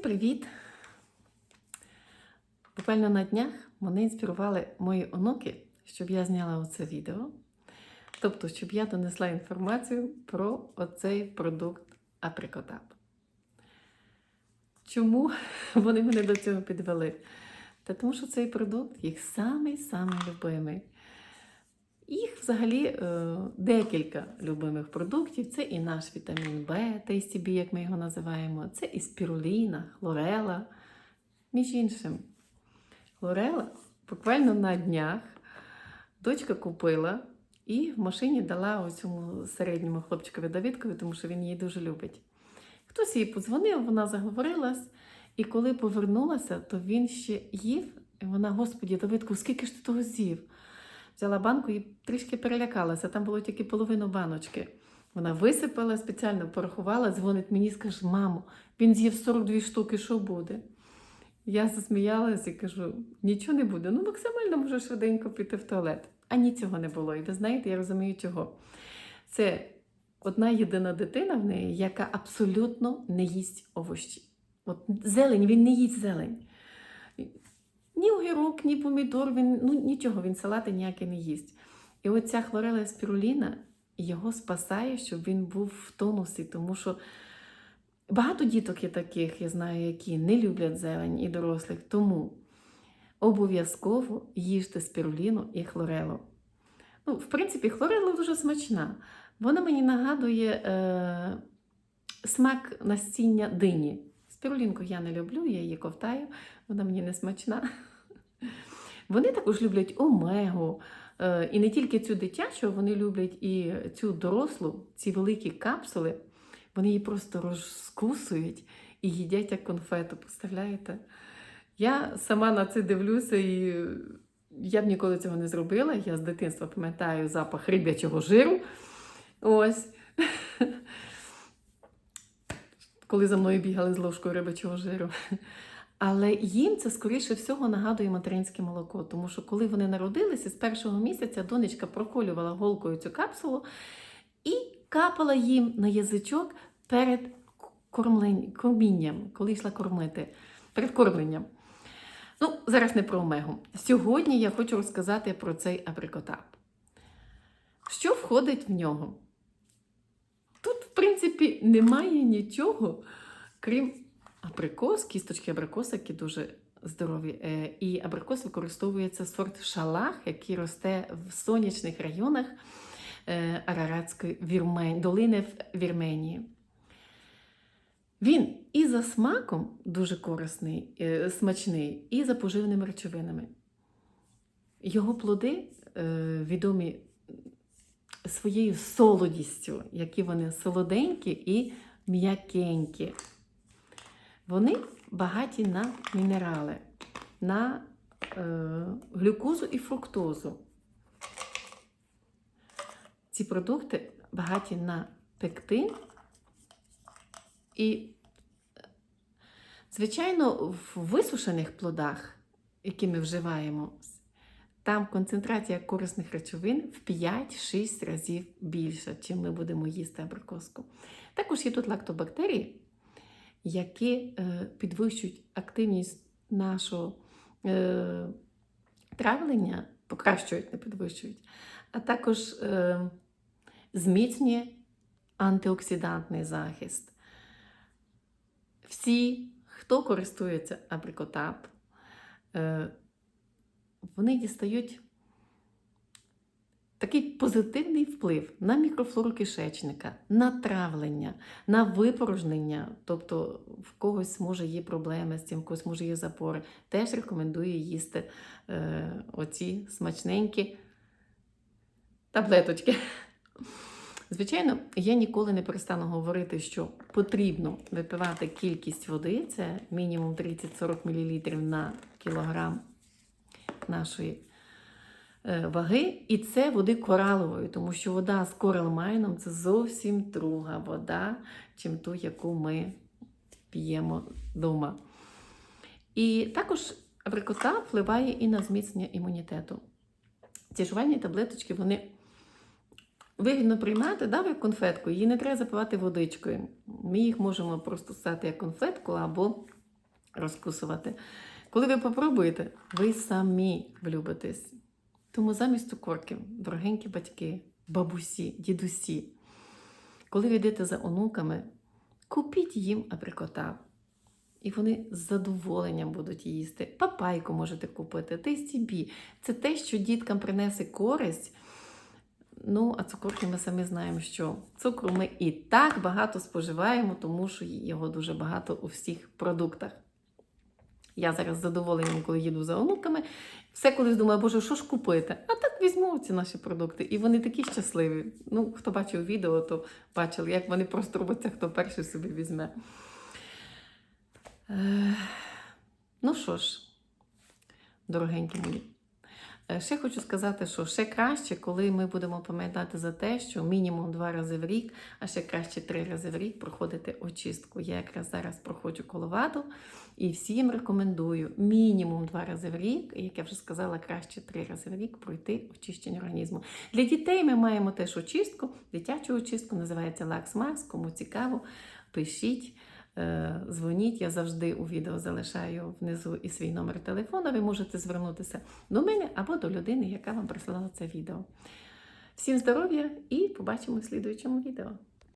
Всім привіт! Буквально на днях мене інспірували мої онуки, щоб я зняла оце відео. Тобто, щоб я донесла інформацію про оцей продукт Априкотап. Чому вони мене до цього підвели? Та тому що цей продукт їх самий-самий любимий. Взагалі е, декілька любимих продуктів. Це і наш вітамін В, TSTB, як ми його називаємо, це і спіруліна, хлорела. Між іншим, хлорела буквально на днях дочка купила і в машині дала ось цьому середньому хлопчикові Давидкові, тому що він її дуже любить. Хтось їй подзвонив, вона заговорилась, і коли повернулася, то він ще їв. І вона, Господі, Давидку, скільки ж ти того з'їв? Взяла банку і трішки перелякалася. Там було тільки половину баночки. Вона висипала, спеціально порахувала, дзвонить мені і скаже: мамо, він з'їв 42 штуки, що буде? Я засміялася і кажу: нічого не буде. Ну, максимально може швиденько піти в туалет. А нічого не було. І ви знаєте, я розумію, чого. Це одна єдина дитина в неї, яка абсолютно не їсть овощі. От зелень, він не їсть зелень. Ні огірок, ні помідор, він, ну нічого, він салати ніякі не їсть. І оця хлорела спіруліна його спасає, щоб він був в тонусі, тому що багато діток є таких, я знаю, які не люблять зелень і дорослих. Тому обов'язково їжте спіруліну і хлорелу. Ну, в принципі, хлорела дуже смачна. Вона мені нагадує е, смак настіння дині. Спірулінку я не люблю, я її ковтаю, вона мені не смачна. Вони також люблять омегу. Е, І не тільки цю дитячу, вони люблять і цю дорослу, ці великі капсули. Вони її просто розкусують і їдять як конфету. Представляєте? Я сама на це дивлюся, і я б ніколи цього не зробила. Я з дитинства пам'ятаю запах риб'ячого жиру. Ось. Коли за мною бігали з ложкою рибячого жиру. Але їм це, скоріше всього, нагадує материнське молоко, тому що коли вони народилися, з першого місяця донечка проколювала голкою цю капсулу і капала їм на язичок перед кормінням, коли йшла кормити, перед кормленням. Ну, зараз не про омегу. Сьогодні я хочу розказати про цей абрикотап. Що входить в нього? Тут, в принципі, немає нічого, крім абрикос, кісточки абрикоса, які дуже здорові. Е, І абрикос використовується сорт шалах, який росте в сонячних районах е, Араратської Вірмен... долини в Вірменії. Він і за смаком дуже корисний, е, смачний, і за поживними речовинами. Його плоди відомі своєю солодістю, які вони солоденькі і м'якенькі. Вони багаті на мінерали, на е, глюкозу і фруктозу. Ці продукти багаті на пектин і, звичайно, в висушених плодах, які ми вживаємо, там концентрація корисних речовин в 5-6 разів більша, чим ми будемо їсти абрикоску. Також є тут лактобактерії, які е, підвищують активність нашого е, травлення, покращують, не підвищують, а також е, зміцнює антиоксидантний захист. Всі, хто користується абрикотап, вони дістають такий позитивний вплив на мікрофлору кишечника, на травлення, на випорожнення, тобто в когось може є проблеми з цим, в когось може є запори. Теж рекомендую їсти е, оці смачненькі таблеточки. Звичайно, я ніколи не перестану говорити, що потрібно випивати кількість води, це мінімум 30-40 мл на кілограм нашої ваги, і це води коралової, тому що вода з коралмайном це зовсім друга вода, чим ту, яку ми п'ємо вдома. І також абрикота впливає і на зміцнення імунітету. Ці жувальні таблеточки, вони вигідно приймати, дав як конфетку, її не треба запивати водичкою. Ми їх можемо просто стати як конфетку або розкусувати. Коли ви попробуєте, ви самі влюбитесь. Тому замість цукорків, дорогенькі батьки, бабусі, дідусі, коли ви йдете за онуками, купіть їм абрикота. І вони з задоволенням будуть їсти. Папайку можете купити, тестібі. Це те, що діткам принесе користь. Ну, а цукорки ми самі знаємо, що цукру ми і так багато споживаємо, тому що його дуже багато у всіх продуктах. Я зараз з коли їду за онуками, все колись думаю, боже, що ж купити? А так візьму ці наші продукти. І вони такі щасливі. Ну, хто бачив відео, то бачили, як вони просто робляться, хто перший собі візьме. Ну що ж, дорогенькі мої. Е, Ще хочу сказати, що ще краще, коли ми будемо пам'ятати за те, що мінімум два рази в рік, а ще краще три рази в рік проходити очистку. Я якраз зараз проходжу коловаду і всім рекомендую мінімум два рази в рік, як я вже сказала, краще три рази в рік пройти очищення організму. Для дітей ми маємо теж очистку, дитячу очистку, називається Лакс Макс. Кому цікаво, пишіть. Е, Дзвоніть, я завжди у відео залишаю внизу і свій номер телефону. Ви можете звернутися до мене або до людини, яка вам прислала це відео. Всім здоров'я і побачимо в слідуючому відео.